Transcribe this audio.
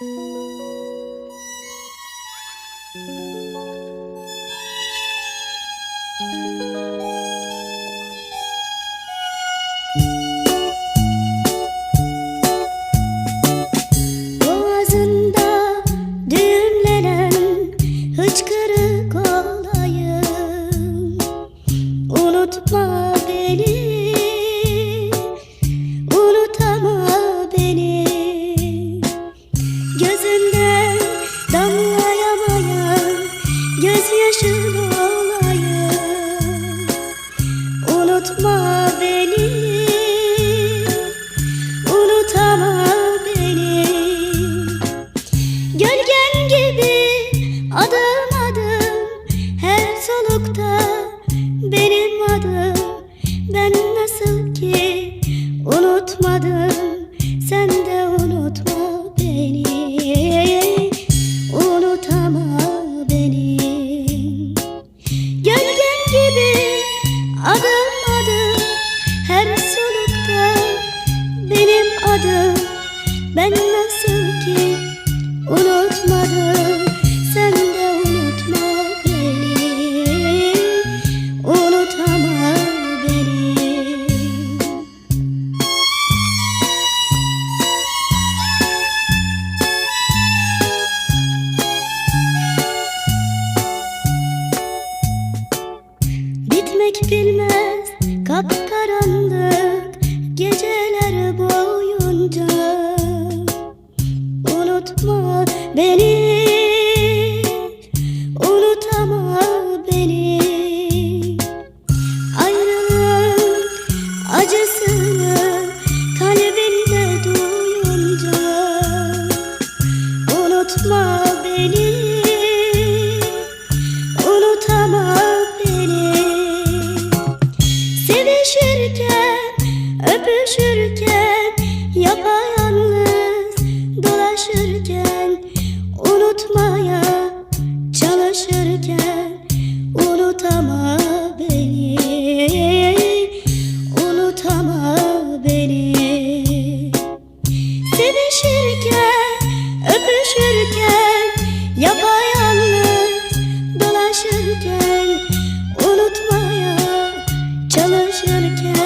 Música unutmadım Sen de unutma beni. Unutamam. Kimlik bilmez. Kap karanlık Geceler boyunca. Unutma beni Unutama beni. Ayrılık acısını Kalbinde duyunca. Unutma beni. Unutama beni. Unutama beni. Sevişirken, öpüşürken Yapayalnız dolaşırken Unutmaya çalışırken.